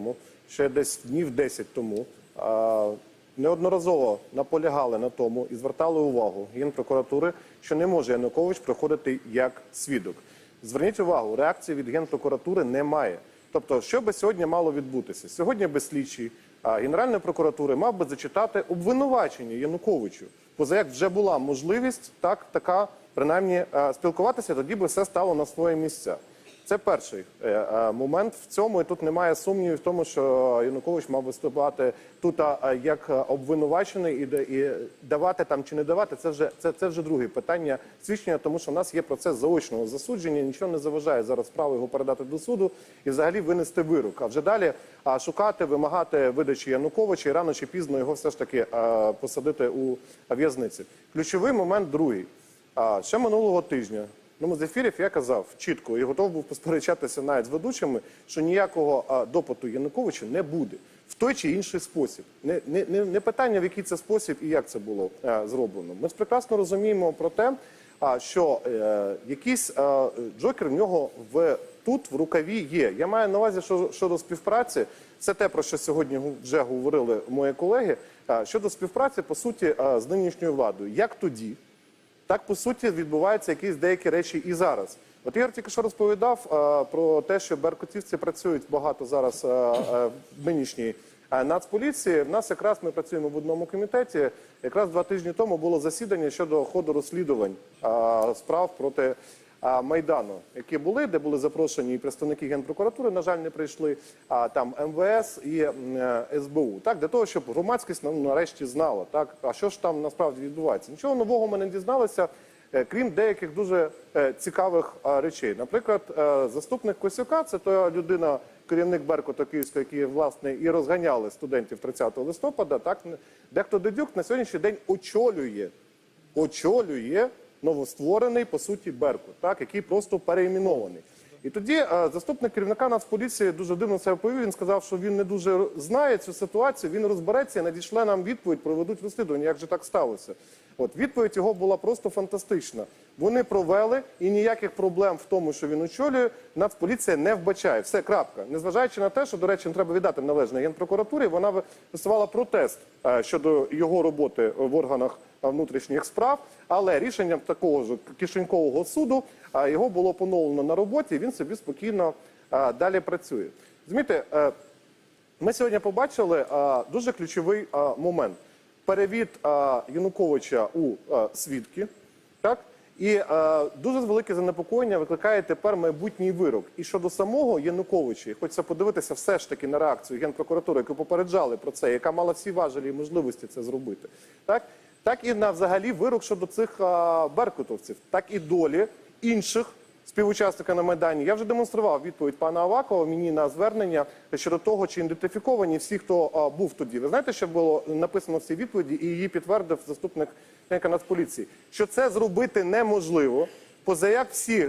тому, ще десь днів 10 тому, неодноразово наполягали на тому і звертали увагу Генпрокуратури, що не може Янукович проходити як свідок. Зверніть увагу, реакції від Генпрокуратури немає. Тобто, що би сьогодні мало відбутися? Сьогодні би слідчий Генеральної прокуратури мав би зачитати обвинувачення Януковичу. Поза як вже була можливість так, така принаймні спілкуватися, тоді би все стало на свої місця. Це перший е, е, момент в цьому, і тут немає сумнівів в тому, що Янукович мав виступати тут як обвинувачений і, і давати там чи не давати. Це вже це, це вже друге питання свідчення, тому що в нас є процес заочного засудження. Нічого не заважає зараз справу його передати до суду і взагалі винести вирок. А вже далі шукати, вимагати видачі Януковича і рано чи пізно його все ж таки посадити у в'язниці. Ключовий момент другий. Ще минулого тижня одному з ефірів я казав чітко і готов був посперечатися навіть з ведучими, що ніякого допиту Януковича не буде в той чи інший спосіб. Не, не, не, питання, в який це спосіб і як це було е, зроблено. Ми ж прекрасно розуміємо про те, що е, якийсь е, джокер в нього в тут в рукаві є. Я маю на увазі, що щодо співпраці, це те про що сьогодні вже говорили мої колеги. щодо співпраці, по суті, з нинішньою владою, як тоді. Так, по суті, відбуваються якісь деякі речі і зараз. От Ігор тільки що розповідав е, про те, що беркутівці працюють багато зараз е, е, в нинішній е, нацполіції. В нас якраз ми працюємо в одному комітеті. Якраз два тижні тому було засідання щодо ходу розслідувань е, справ проти а, Майдану, які були, де були запрошені і представники генпрокуратури, на жаль, не прийшли. А там МВС і е, СБУ. Так для того, щоб громадськість ну, нарешті знала, так а що ж там насправді відбувається. Нічого нового ми не дізналися. е, Крім деяких дуже е, цікавих речей, наприклад, заступник Косюка, це та людина, керівник Беркута Київського, який власне і розганяли студентів 30 листопада. Так дехто Дедюк на сьогоднішній день очолює очолює новостворений по суті Беркут, так який просто переіменований. І тоді е, заступник керівника Нацполіції дуже дивно себе повів. Він сказав, що він не дуже знає цю ситуацію. Він розбереться і надійшле нам відповідь, проведуть розслідування. Як же так сталося? От відповідь його була просто фантастична. Вони провели і ніяких проблем в тому, що він очолює, Нацполіція не вбачає. Все крапка. Незважаючи на те, що до речі, треба віддати належне генпрокуратурі. Вона висувала протест е, щодо його роботи в органах е, внутрішніх справ, але рішенням такого ж кишенькового суду е, його було поновлено на роботі. і Він собі спокійно далі працює. Змійте, е, ми сьогодні побачили дуже ключовий момент: перевід Януковича у свідки, так і е, дуже велике занепокоєння викликає тепер майбутній вирок. І щодо самого Януковича, і хочеться подивитися все ж таки на реакцію генпрокуратури, яку попереджали про це, яка мала всі важелі і можливості це зробити, так так і на взагалі вирок щодо цих е, беркутовців, так і долі інших співучасника на Майдані. Я вже демонстрував відповідь пана Авакова мені на звернення щодо того, чи ідентифіковані всі, хто а, був тоді. Ви знаєте, що було написано в цій відповіді, і її підтвердив заступник Нацполіції, що це зробити неможливо, поза як всі.